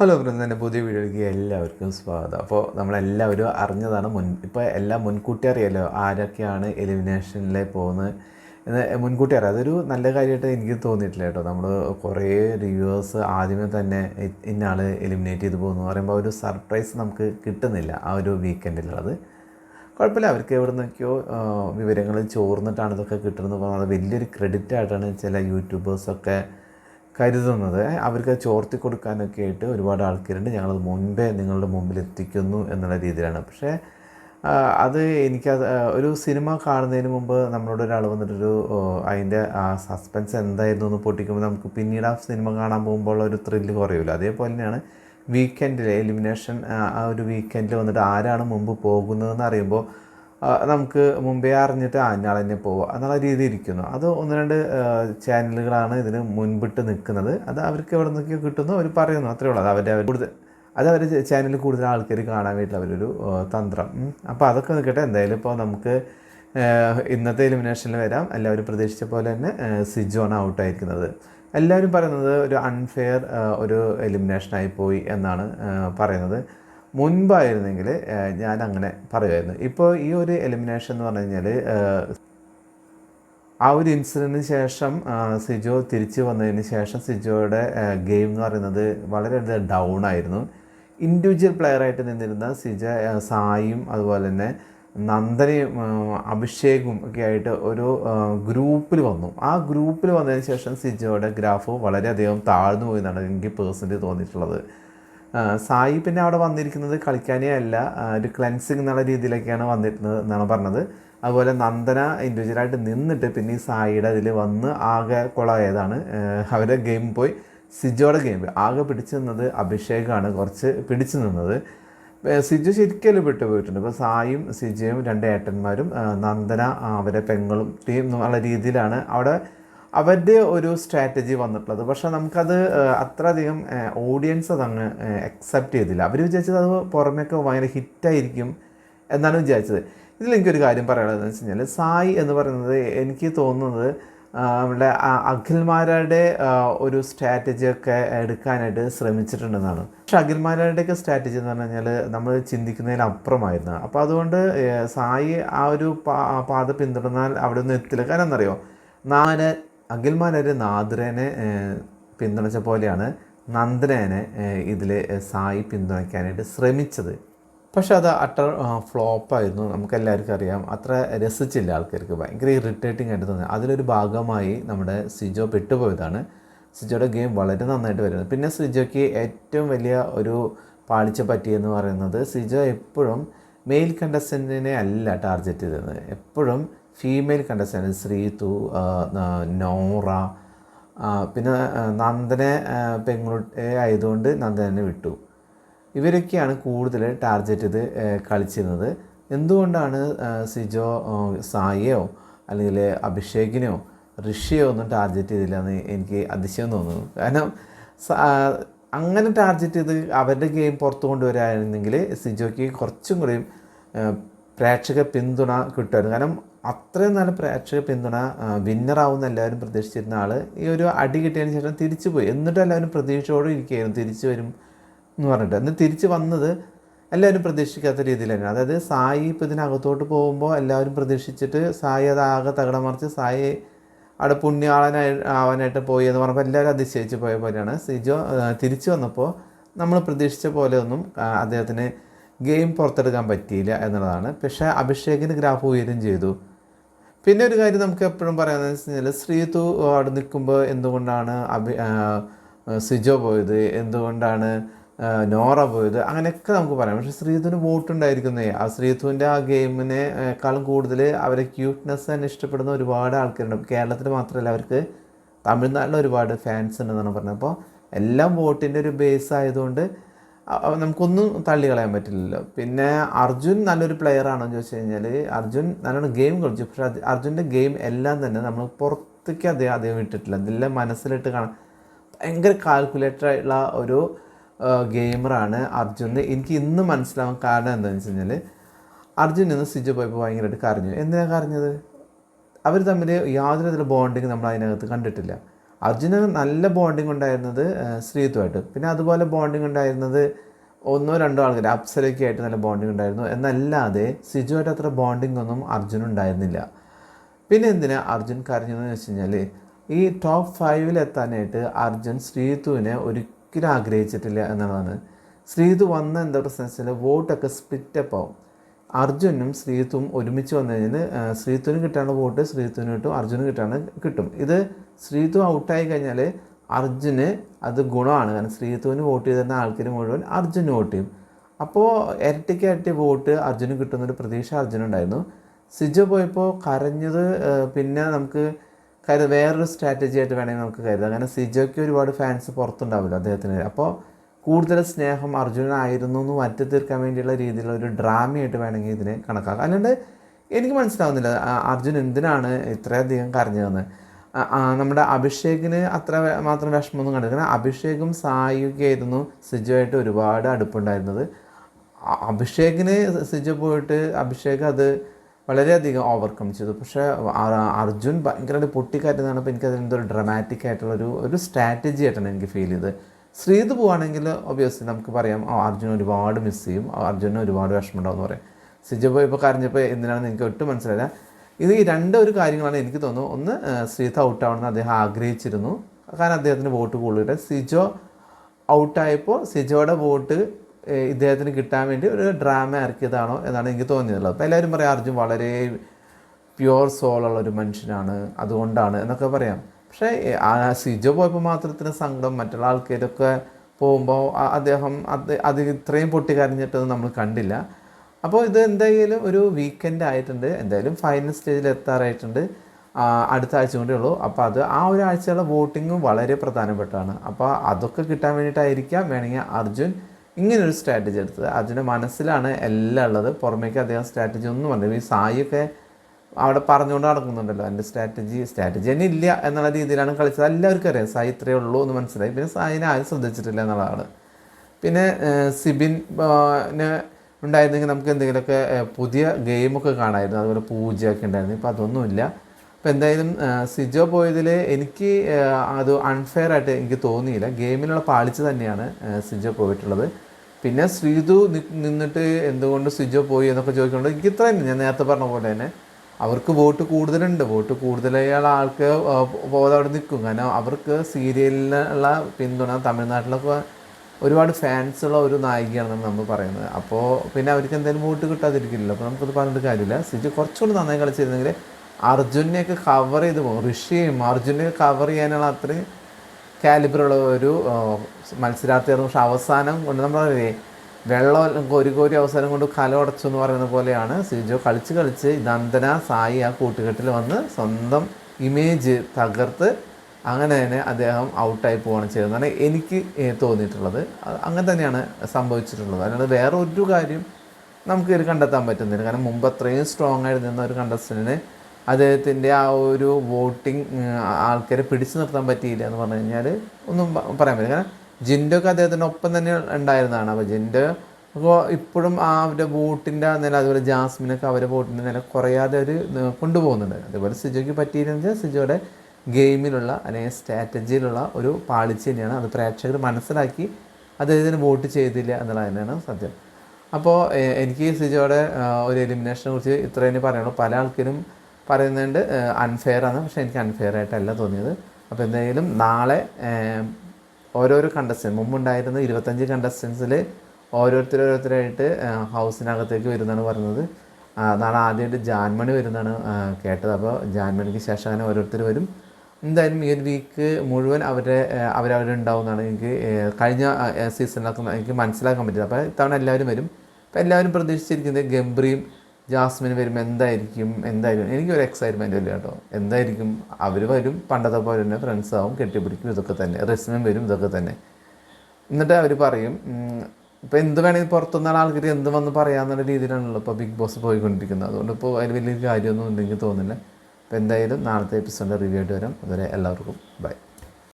Hello friends എന്റെ പുതിയ വീഡിയോയിലേക്ക് എല്ലാവർക്കും സ്വാഗതം. അപ്പോൾ നമ്മളെല്ലാവരും അറിഞ്ഞതാണ് മുൻ ഇപ്പോൾ എല്ലാം മുൻകൂട്ടി അറിയാലോ ആരൊക്കെയാണ് എലിമിനേഷനിലെ പോകുന്നത് എന്ന് മുൻകൂട്ടി അറിയാം. അതൊരു നല്ല കാര്യമായിട്ട് എനിക്ക് തോന്നിയിട്ടില്ല കേട്ടോ. നമ്മൾ കുറേ റിവ്യൂവേഴ്സ് ആദ്യമേ തന്നെ ഇന്നാൾ എലിമിനേറ്റ് ചെയ്ത് പോകുന്നു പറയുമ്പോൾ ഒരു സർപ്രൈസ് നമുക്ക് കിട്ടുന്നില്ല ആ ഒരു വീക്കെൻഡിലുള്ളത് കുഴപ്പമില്ല. അവർക്ക് എവിടെ നിന്നൊക്കെയോ വിവരങ്ങൾ ചോർന്നിട്ടാണ് ഇതൊക്കെ കിട്ടുന്നത്. പറയുന്നത് വലിയൊരു ക്രെഡിറ്റ് ആയിട്ടാണ് ചില യൂട്യൂബേഴ്സൊക്കെ കരുതുന്നത്. അവർക്ക് ചോർത്തി കൊടുക്കാനൊക്കെ ആയിട്ട് ഒരുപാട് ആൾക്കാരുണ്ട്. ഞങ്ങളത് മുൻപേ നിങ്ങളുടെ മുമ്പിൽ എത്തിക്കുന്നു എന്നുള്ള രീതിയിലാണ്. പക്ഷേ അത് എനിക്കത് ഒരു സിനിമ കാണുന്നതിന് മുമ്പ് നമ്മളോട് ഒരാൾ വന്നിട്ടൊരു അതിന്റെ ആ സസ്പെൻസ് എന്തായിരുന്നു എന്ന് പൊട്ടിക്കുമ്പോൾ നമുക്ക് പിന്നീട് ആ സിനിമ കാണാൻ പോകുമ്പോൾ ഒരു ത്രില്ല് കുറയില്ല അതേപോലെ തന്നെയാണ് വീക്കെൻഡിൽ എലിമിനേഷൻ ആ ഒരു വീക്കെൻഡിൽ വന്നിട്ട് ആരാണ് മുമ്പ് പോകുന്നതെന്ന് അറിയുമ്പോൾ നമുക്ക് മുമ്പേ അറിഞ്ഞിട്ട് ആ തന്നെ പോവുക എന്നുള്ള രീതി ഇരിക്കുന്നു. അത് ഒന്ന് രണ്ട് ചാനലുകളാണ് ഇതിന് മുൻപിട്ട് നിൽക്കുന്നത്. അത് അവർക്ക് എവിടെ നിന്നൊക്കെയോ കിട്ടുന്നു. അവർ പറയുന്നു. അത്രേ ഉള്ളൂ. അത് അവരുടെ അവർ കൂടുതൽ അത് അവർ ചാനലിൽ കൂടുതൽ ആൾക്കാർ കാണാൻ വേണ്ടിയിട്ടുള്ള അവരൊരു തന്ത്രം. അപ്പോൾ അതൊക്കെ നിൽക്കട്ടെ. എന്തായാലും ഇപ്പോൾ നമുക്ക് ഇന്നത്തെ എലിമിനേഷനിൽ വരാം. എല്ലാവരും പ്രതീക്ഷിച്ച പോലെ തന്നെ സിജോണ് ഔട്ടായിരിക്കുന്നത് എല്ലാവരും പറയുന്നത് ഒരു അൺഫെയർ ഒരു എലിമിനേഷനായി പോയി എന്നാണ് പറയുന്നത്. മുൻപായിരുന്നെങ്കിൽ ഞാൻ അങ്ങനെ പറയുമായിരുന്നു. ഇപ്പോൾ ഈ ഒരു എലിമിനേഷൻ എന്ന് പറഞ്ഞു കഴിഞ്ഞാൽ ആ ഒരു ഇൻസിഡന്റിന് ശേഷം സിജോ തിരിച്ചു വന്നതിന് ശേഷം സിജോയുടെ ഗെയിം എന്ന് പറയുന്നത് വളരെ ഡൗൺ ആയിരുന്നു. ഇൻഡിവിജ്വൽ പ്ലെയറായിട്ട് നിന്നിരുന്ന സിജ സായും അതുപോലെ തന്നെ നന്ദനയും അഭിഷേകും ഒക്കെ ആയിട്ട് ഒരു ഗ്രൂപ്പിൽ വന്നു. ആ ഗ്രൂപ്പിൽ വന്നതിന് ശേഷം സിജോയുടെ ഗ്രാഫ് വളരെയധികം താഴ്ന്നു പോയി എന്നാണ് എനിക്ക് പേഴ്സണലി തോന്നിയിട്ടുള്ളത്. സായി പിന്നെ അവിടെ വന്നിരിക്കുന്നത് കളിക്കാനേ അല്ല ഒരു ക്ലൻസിങ് എന്നുള്ള രീതിയിലൊക്കെയാണ് വന്നിരുന്നത് എന്നാണ് പറഞ്ഞത്. അതുപോലെ നന്ദന ഇൻഡിവിജ്വലായിട്ട് നിന്നിട്ട് പിന്നെ ഈ സായിയുടെ അതിൽ വന്ന് ആകെ കുളമായതാണ് അവരെ ഗെയിം പോയി. സിജോയുടെ ഗെയിം പോയി ആകെ പിടിച്ചു നിന്നത് അഭിഷേകാണ്. കുറച്ച് പിടിച്ചു നിന്നത്. സിജു ശരിക്കലും പെട്ടു പോയിട്ടുണ്ട് ഇപ്പോൾ സായും സിജയും രണ്ട് ഏട്ടന്മാരും നന്ദന അവരെ പെങ്ങളും ടീം എന്നുള്ള രീതിയിലാണ് അവിടെ അവരുടെ ഒരു സ്ട്രാറ്റജി വന്നിട്ടുള്ളത്. പക്ഷേ നമുക്കത് അത്രയധികം ഓഡിയൻസ് അതങ്ങ് അക്സെപ്റ്റ് ചെയ്തില്ല. അവർ വിചാരിച്ചത് അത് പുറമേക്ക് ഭയങ്കര ഹിറ്റായിരിക്കും എന്നാണ് വിചാരിച്ചത്. ഇതിൽ എനിക്കൊരു കാര്യം പറയാനുള്ളത് എന്ന് വെച്ച് കഴിഞ്ഞാൽ സായി എന്ന് പറയുന്നത് എനിക്ക് തോന്നുന്നത് നമ്മുടെ അഖിൽമാരുടെ ഒരു സ്ട്രാറ്റജിയൊക്കെ എടുക്കാനായിട്ട് ശ്രമിച്ചിട്ടുണ്ടെന്നാണ്. പക്ഷെ അഖിൽമാരുടെയൊക്കെ സ്ട്രാറ്റജി എന്ന് പറഞ്ഞു കഴിഞ്ഞാൽ നമ്മൾ ചിന്തിക്കുന്നതിനപ്പുറമായിരുന്നു അപ്പോൾ അതുകൊണ്ട് സായി ആ ഒരു പാത പിന്തുടർന്നാൽ അവിടെ ഒന്നും എത്തില്ല. കാരണം എന്നറിയോ നാന അഖിൽമാരൊരു നാദ്രേനെ പിന്തുണച്ച പോലെയാണ് നന്ദനേനെ ഇതിൽ സായി പിന്തുണയ്ക്കാനായിട്ട് ശ്രമിച്ചത്. പക്ഷെ അത് അട്ടർ ഫ്ലോപ്പായിരുന്നു. നമുക്കെല്ലാവർക്കും അറിയാം. അത്ര രസിച്ചില്ല ആൾക്കാർക്ക്. ഭയങ്കര ഇറിറ്റേറ്റിംഗ് ആയിട്ട് തോന്നി. അതിലൊരു ഭാഗമായി നമ്മുടെ സിജോ പെട്ടുപോയതാണ്. സിജോയുടെ ഗെയിം വളരെ നന്നായിട്ട് വരുന്നത് പിന്നെ സിജോയ്ക്ക് ഏറ്റവും വലിയ ഒരു പാളിച്ച പറ്റിയെന്ന് പറയുന്നത് സിജോ എപ്പോഴും മെയിൽ കണ്ടസ്റ്റന്റിനെ അല്ല ടാർഗറ്റ് ചെയ്തിരുന്നത് എപ്പോഴും ഫീമെയിൽ കണ്ടസ്റ്റന്റ് ശ്രീതു നോറ പിന്നെ നന്ദനെ പെൺകുട്ടി ആയതുകൊണ്ട് നന്ദനെ വിട്ടു. ഇവരൊക്കെയാണ് കൂടുതൽ ടാർഗറ്റ് ചെയ്ത് കളിച്ചിരുന്നത്. എന്തുകൊണ്ടാണ് സിജോ സായിയോ അല്ലെങ്കിൽ അഭിഷേകിനെയോ ഋഷിയോ ഒന്നും ടാർഗറ്റ് ചെയ്തില്ല എന്ന് എനിക്ക് അതിശയം തോന്നുന്നു. കാരണം അങ്ങനെ ടാർഗറ്റ് ചെയ്ത് അവരുടെ ഗെയിം പുറത്തു കൊണ്ടുവരായിരുന്നെങ്കിൽ സിജോയ്ക്ക് കുറച്ചും ഏഹ്, പ്രേക്ഷക പിന്തുണ കിട്ടുമായിരുന്നു. കാരണം അത്രയും നല്ല പ്രേക്ഷക പിന്തുണ വിന്നറാവുന്ന എല്ലാവരും പ്രതീക്ഷിച്ചിരുന്ന ആൾ ഈ ഒരു അടി കിട്ടിയതിന് ശേഷം തിരിച്ചു പോയി. എന്നിട്ട് എല്ലാവരും പ്രതീക്ഷയോടെ ഇരിക്കുകയായിരുന്നു തിരിച്ചു വരും എന്ന് പറഞ്ഞിട്ട്. എന്നിട്ട് തിരിച്ചു വന്നത് എല്ലാവരും പ്രതീക്ഷിക്കാത്ത രീതിയിൽ തന്നെ അതായത് സായി ഇപ്പോൾ ഇതിനകത്തോട്ട് പോകുമ്പോൾ എല്ലാവരും പ്രതീക്ഷിച്ചിട്ട് സായി അത് ആകെ മറിച്ച് സായി അവിടെ പുണ്യാളനായി ആവാനായിട്ട് പോയി എന്ന് പറഞ്ഞപ്പോൾ എല്ലാവരും അതിശയിച്ച് പോയ പോലെയാണ്. സിജോ തിരിച്ചു വന്നപ്പോൾ നമ്മൾ പ്രതീക്ഷിച്ച പോലെ ഒന്നും അദ്ദേഹത്തിന് ഗെയിം പുറത്തെടുക്കാൻ പറ്റിയില്ല എന്നുള്ളതാണ്. പക്ഷേ അഭിഷേകിന് ഗ്രാഫ് ഉയരും ചെയ്തു. പിന്നെ ഒരു കാര്യം നമുക്ക് എപ്പോഴും പറയാമെന്ന് വെച്ച് കഴിഞ്ഞാൽ ശ്രീതു അവിടെ നിൽക്കുമ്പോൾ എന്തുകൊണ്ടാണ് അഭി സിജോ പോയത്? എന്തുകൊണ്ടാണ് നോറ പോയത്? അങ്ങനെയൊക്കെ നമുക്ക് പറയാം. പക്ഷേ ശ്രീതുവിന് വോട്ടുണ്ടായിരിക്കുന്നേ. ആ ശ്രീതുവിന്റെ ആ ഗെയിമിനേക്കാളും കൂടുതൽ അവരെ ക്യൂട്ട്നെസ് തന്നെ ഇഷ്ടപ്പെടുന്ന ഒരുപാട് ആൾക്കാരുണ്ട്. കേരളത്തിൽ മാത്രമല്ല അവർക്ക് തമിഴ്നാട്ടിൽ ഒരുപാട് ഫാൻസ് ഉണ്ടെന്നാണ് പറഞ്ഞത്. അപ്പോൾ എല്ലാം വോട്ടിന്റെ ഒരു ബേസ് ആയതുകൊണ്ട് നമുക്കൊന്നും തള്ളി കളയാൻ പറ്റില്ലല്ലോ. പിന്നെ അർജുൻ നല്ലൊരു പ്ലെയർ ആണോ ചോദിച്ചു കഴിഞ്ഞാൽ അർജുൻ നല്ലോണം ഗെയിം കളിച്ചു. പക്ഷേ അർജുന്റെ ഗെയിം എല്ലാം തന്നെ നമ്മൾ പുറത്തേക്ക് അദ്ദേഹം അദ്ദേഹം ഇട്ടിട്ടില്ല. അതെല്ലാം മനസ്സിലിട്ട് കാണാം ഭയങ്കര കാൽക്കുലേറ്ററായിട്ടുള്ള ഒരു ഗെയിമറാണ് അർജുന്. എനിക്ക് ഇന്ന് മനസ്സിലാവാൻ കാരണം എന്താണെന്ന് വെച്ച് കഴിഞ്ഞാൽ അർജുൻ ഇന്ന് സിജു പോയപ്പോൾ ഭയങ്കരമായിട്ട് കരഞ്ഞു. എന്തിനാണ് കരഞ്ഞത്? അവർ തമ്മിൽ യാതൊരു തരം ബോണ്ടിങ് നമ്മൾ അതിനകത്ത് കണ്ടിട്ടില്ല. അർജുന് നല്ല ബോണ്ടിങ് ഉണ്ടായിരുന്നത് ശ്രീതുമായിട്ട് പിന്നെ അതുപോലെ ബോണ്ടിങ് ഉണ്ടായിരുന്നത് ഒന്നോ രണ്ടോ ആൾക്കാർ അപ്സരയ്ക്ക് ആയിട്ട് നല്ല ബോണ്ടിങ് ഉണ്ടായിരുന്നു. എന്നല്ലാതെ സിജുവായിട്ട് അത്ര ബോണ്ടിങ് ഒന്നും അർജുൻ ഉണ്ടായിരുന്നില്ല. പിന്നെ എന്തിനാ അർജുൻ കരഞ്ഞതെന്ന് വെച്ച് കഴിഞ്ഞാൽ ഈ ടോപ്പ് ഫൈവിൽ എത്താനായിട്ട് അർജുൻ ശ്രീതുവിനെ ഒരിക്കലും ആഗ്രഹിച്ചിട്ടില്ല എന്നുള്ളതാണ്. ശ്രീതു വന്ന എന്താ പ്രശ്നം വെച്ചാൽ വോട്ടൊക്കെ സ്പ്ലിറ്റപ്പ് ആവും. അർജുനും ശ്രീത്തും ഒരുമിച്ച് വന്നു കഴിഞ്ഞാൽ ശ്രീത്തുവിന് കിട്ടാനുള്ള വോട്ട് ശ്രീത്തുവിന് കിട്ടും അർജുന് കിട്ടാണ് കിട്ടും. ഇത് ശ്രീതു ഔട്ടായി കഴിഞ്ഞാൽ അർജുന് അത് ഗുണമാണ്. കാരണം ശ്രീതുവിന് വോട്ട് ചെയ്തിരുന്ന ആൾക്കാർ മുഴുവൻ അർജുന് വോട്ട് ചെയ്യും. അപ്പോൾ ഇരട്ടിക്ക് ഇരട്ടി വോട്ട് അർജുന് കിട്ടുന്നൊരു പ്രതീക്ഷ അർജുനുണ്ടായിരുന്നു. സിജോ പോയപ്പോൾ കരഞ്ഞത് പിന്നെ നമുക്ക് കരു വേറൊരു സ്ട്രാറ്റജി ആയിട്ട് വേണമെങ്കിൽ നമുക്ക് കരുതാം. കാരണം സിജോയ്ക്ക് ഒരുപാട് ഫാൻസ് പുറത്തുണ്ടാവില്ല അദ്ദേഹത്തിന്. അപ്പോൾ കൂടുതൽ സ്നേഹം അർജുനായിരുന്നു എന്ന് മാറ്റി തീർക്കാൻ വേണ്ടിയുള്ള രീതിയിലുള്ള ഒരു ഡ്രാമയായിട്ട് വേണമെങ്കിൽ ഇതിനെ കണക്കാക്കാം. അല്ലാണ്ട് എനിക്ക് മനസ്സിലാവുന്നില്ല അർജുൻ എന്തിനാണ് ഇത്രയധികം കരഞ്ഞതെന്ന്. നമ്മുടെ അഭിഷേകിന് അത്ര മാത്രം വിഷമമൊന്നും കണ്ടില്ല. കാരണം അഭിഷേകും സായിയൊക്കെ ആയിരുന്നു സിജുവായിട്ട് ഒരുപാട് അടുപ്പുണ്ടായിരുന്നത്. അഭിഷേകിന് സിജു പോയിട്ട് അഭിഷേക് അത് വളരെയധികം ഓവർകം ചെയ്തു. പക്ഷേ അർജുൻ ഭയങ്കരമായിട്ട് പൊട്ടിക്കാറ്റുന്നതാണ് അപ്പോൾ എനിക്കതിൽ എന്തോ ഡ്രമാറ്റിക് ആയിട്ടുള്ള ഒരു സ്ട്രാറ്റജി ആയിട്ടാണ് എനിക്ക് ഫീൽ ചെയ്തത്. ശ്രീത് പോവാണെങ്കിൽ ഒബിയസ്ലി നമുക്ക് പറയാം അർജുൻ ഒരുപാട് മിസ് ചെയ്യും. അർജുനെ ഒരുപാട് വിഷമം ഉണ്ടാവും എന്ന് പറയാം. സിജു പോയി ഇപ്പോൾ കരഞ്ഞപ്പോൾ എന്തിനാണെന്ന് എനിക്ക് ഒട്ടും മനസ്സിലായില്ല. ഇത് ഈ രണ്ട് ഒരു കാര്യങ്ങളാണ് എനിക്ക് തോന്നുന്നു. ഒന്ന് ശ്രീത് ഔട്ടാവണമെന്ന് അദ്ദേഹം ആഗ്രഹിച്ചിരുന്നു. കാരണം അദ്ദേഹത്തിന് വോട്ട് കൂടുതലിട്ട് സിജോ ഔട്ടായപ്പോൾ സിജോയുടെ വോട്ട് ഇദ്ദേഹത്തിന് കിട്ടാൻ വേണ്ടി ഒരു ഡ്രാമ ഇറക്കിയതാണോ എന്നാണ് എനിക്ക് തോന്നിയിട്ടുള്ളത്. അപ്പോൾ എല്ലാവരും പറയാം അർജുൻ വളരെ പ്യുവർ സോളുള്ള ഒരു മനുഷ്യനാണ് അതുകൊണ്ടാണ് എന്നൊക്കെ പറയാം. പക്ഷേ സിജോ പോയപ്പോൾ മാത്രത്തിന് സങ്കടം മറ്റുള്ള ആൾക്കാരൊക്കെ പോകുമ്പോൾ അദ്ദേഹം അത് അത് ഇത്രയും പൊട്ടിക്കരഞ്ഞിട്ടൊന്നും നമ്മൾ കണ്ടില്ല. അപ്പോൾ ഇത് എന്തായാലും ഒരു വീക്കെൻഡ് ആയിട്ടുണ്ട്. എന്തായാലും ഫൈനൽ സ്റ്റേജിൽ എത്താറായിട്ടുണ്ട്. അടുത്ത ആഴ്ച കൊണ്ടേ ഉള്ളൂ. അപ്പോൾ അത് ആ ഒരു ആഴ്ചയുള്ള വോട്ടിങ്ങും വളരെ പ്രധാനപ്പെട്ടാണ് അപ്പോൾ അതൊക്കെ കിട്ടാൻ വേണ്ടിയിട്ടായിരിക്കാം വേണമെങ്കിൽ അർജുൻ ഇങ്ങനൊരു സ്ട്രാറ്റജി എടുത്തത്. അർജുന്റെ മനസ്സിലാണ് എല്ലാം ഉള്ളത്. പുറമേക്ക് അദ്ദേഹം സ്ട്രാറ്റജി ഒന്നും പറഞ്ഞു ഈ സായിയൊക്കെ അവിടെ പറഞ്ഞുകൊണ്ട് നടക്കുന്നുണ്ടല്ലോ. എന്റെ സ്ട്രാറ്റജി സ്ട്രാറ്റജി തന്നെ ഇല്ല എന്നുള്ള രീതിയിലാണ് കളിച്ചത്. എല്ലാവർക്കും അറിയാം. സായി ഇത്രയേ ഉള്ളൂ എന്ന് മനസ്സിലായി. പിന്നെ സായിനെ ആരും ശ്രദ്ധിച്ചിട്ടില്ല എന്നുള്ളതാണ്. പിന്നെ സിബിൻ ഉണ്ടായിരുന്നെങ്കിൽ നമുക്ക് എന്തെങ്കിലുമൊക്കെ പുതിയ ഗെയിമൊക്കെ കാണായിരുന്നു അതുപോലെ പൂജയൊക്കെ ഉണ്ടായിരുന്നു. ഇപ്പോൾ അതൊന്നുമില്ല. അപ്പോൾ എന്തായാലും സിജോ പോയതിൽ എനിക്ക് അത് അൺഫെയർ ആയിട്ട് എനിക്ക് തോന്നിയില്ല. ഗെയിമിലുള്ള പാളിച്ച തന്നെയാണ് സിജോ പോയിട്ടുള്ളത്. പിന്നെ ശ്രീതു നിന്നിട്ട് എന്തുകൊണ്ട് സിജോ പോയി എന്നൊക്കെ ചോദിക്കുന്നുണ്ട്. എനിക്ക് ഇത്ര തന്നെ. ഞാൻ നേരത്തെ പറഞ്ഞ പോലെ തന്നെ അവർക്ക് വോട്ട് കൂടുതലുണ്ട്. വോട്ട് കൂടുതലായുള്ള ആൾക്ക് പോകാതെ അവിടെ നിൽക്കും. കാരണം അവർക്ക് സീരിയലിനുള്ള പിന്തുണ തമിഴ്നാട്ടിലൊക്കെ ഒരുപാട് ഫാൻസ് ഉള്ള ഒരു നായികയാണെന്നാണ് നമ്മൾ പറയുന്നത്. അപ്പോൾ പിന്നെ അവർക്ക് എന്തെങ്കിലും വോട്ട് കിട്ടാതിരിക്കില്ലല്ലോ. അപ്പോൾ നമുക്കത് പറഞ്ഞിട്ട് കാര്യമില്ല. സിജു കുറച്ചുകൂടി നന്നായി കളിച്ചിരുന്നെങ്കിൽ അർജുനെയൊക്കെ കവർ ചെയ്ത് പോകും. ഋഷിയും അർജുനെയൊക്കെ കവർ ചെയ്യാനുള്ള അത്രയും കാലിബറുള്ള ഒരു മത്സരാർത്ഥിയായിരുന്നു. പക്ഷെ അവസാനം കൊണ്ട് നമ്മൾ പറയില്ലേ വെള്ളം കോരി കോരി അവസാനം കൊണ്ട് കല ഉടച്ചു എന്ന് പറയുന്ന പോലെയാണ് സിജോ കളിച്ച് കളിച്ച് നന്ദന സായി ആ കൂട്ടുകെട്ടിൽ വന്ന് സ്വന്തം ഇമേജ് തകർത്ത് അങ്ങനെ തന്നെ അദ്ദേഹം ഔട്ടായി പോവാണ് ചെയ്തതെന്നാണ് എനിക്ക് തോന്നിയിട്ടുള്ളത്. അങ്ങനെ തന്നെയാണ് സംഭവിച്ചിട്ടുള്ളത്. അല്ലാതെ വേറെ ഒരു കാര്യം നമുക്ക് ഇത് കണ്ടെത്താൻ പറ്റുന്നില്ല. കാരണം മുമ്പ് അത്രയും സ്ട്രോങ് ആയിട്ട് നിന്ന ഒരു കണ്ടസ്റ്റന്റിന് അദ്ദേഹത്തിന്റെ ആ ഒരു വോട്ടിംഗ് ആൾക്കാരെ പിടിച്ചു നിർത്താൻ പറ്റിയില്ല എന്ന് പറഞ്ഞു കഴിഞ്ഞാൽ ഒന്നും പറയാൻ പറ്റില്ല. കാരണം ജിൻഡോക്ക് അദ്ദേഹത്തിന്റെ ഒപ്പം തന്നെ ഉണ്ടായിരുന്നതാണ്. അപ്പോൾ ജിൻഡോ അപ്പോൾ ഇപ്പോഴും ആ അവരുടെ വോട്ടിന്റെ നില അതുപോലെ ജാസ്മിനൊക്കെ അവരുടെ വോട്ടിന്റെ നില കുറയാതെ അവർ കൊണ്ടുപോകുന്നുണ്ട്. അതുപോലെ സിജോയ്ക്ക് പറ്റിയില്ലെന്ന് വെച്ചാൽ സിജോയുടെ ഗെയിമിലുള്ള അല്ലെങ്കിൽ സ്ട്രാറ്റജിയിലുള്ള ഒരു പാളിച്ച തന്നെയാണ് അത് പ്രേക്ഷകർ മനസ്സിലാക്കി അദ്ദേഹത്തിന് വോട്ട് ചെയ്തില്ല എന്നുള്ളത് തന്നെയാണ് സത്യം. അപ്പോൾ എനിക്ക് സിജോയുടെ ഒരു എലിമിനേഷനെ കുറിച്ച് ഇത്ര തന്നെ പറയുള്ളൂ പല ആൾക്കാരും പറയുന്നുണ്ട് അൺഫെയർ ആണ്. പക്ഷേ എനിക്ക് അൺഫെയർ ആയിട്ടല്ല തോന്നിയത്. അപ്പോൾ എന്തായാലും നാളെ ഓരോരോ കണ്ടസ്റ്റൻസ് മുമ്പുണ്ടായിരുന്ന ഇരുപത്തഞ്ച് കണ്ടസ്റ്റൻസിൽ ഓരോരുത്തർ ഓരോരുത്തരായിട്ട് ഹൗസിനകത്തേക്ക് വരുന്നതാണ് പറയുന്നത് നാളെ ആദ്യമായിട്ട് ജാൻമണി വരുന്നതാണ് കേട്ടത്. അപ്പോൾ ജാൻമണിക്ക് ശേഷം അങ്ങനെ ഓരോരുത്തർ വരും. എന്തായാലും ഈ ഒരു വീക്ക് മുഴുവൻ അവരെ അവരവരുണ്ടാവുന്നതാണ് എനിക്ക് കഴിഞ്ഞ സീസണിലൊക്കെ എനിക്ക് മനസ്സിലാക്കാൻ പറ്റില്ല അപ്പോൾ ഇത്തവണ എല്ലാവരും വരും. അപ്പോൾ എല്ലാവരും പ്രതീക്ഷിച്ചിരിക്കുന്നത് ഗംബ്രിയും ജാസ്മിൻ വരുമ്പോൾ എന്തായിരിക്കും? എന്തായിരിക്കും? എനിക്കൊരു എക്സൈറ്റ്മെന്റ് ഇല്ല കേട്ടോ. എന്തായിരിക്കും? അവർ വരും. പണ്ടത്തെ പോലെ തന്നെ ഫ്രണ്ട്സ് ആവും. കെട്ടിപ്പിടിക്കും. ഇതൊക്കെ തന്നെ. റെസ്മിയും വരും. ഇതൊക്കെ തന്നെ. എന്നിട്ട് അവർ പറയും ഇപ്പോൾ എന്ത് വേണമെങ്കിൽ പുറത്തുനിന്നുള്ള ആൾക്കാർ എന്ത് വന്ന് പറയാമെന്നുള്ള രീതിയിലാണല്ലോ ഇപ്പോൾ ബിഗ് ബോസ് പോയിക്കൊണ്ടിരിക്കുന്നത്. അതുകൊണ്ട് ഇപ്പോൾ അതിൽ വലിയൊരു കാര്യമൊന്നും ഉണ്ടെങ്കിൽ തോന്നുന്നില്ല. അപ്പോൾ എന്തായാലും നാളത്തെ എപ്പിസോഡിന്റെ റിവ്യൂ ആയിട്ട് വരാം. അതുവരെ എല്ലാവർക്കും ബൈ.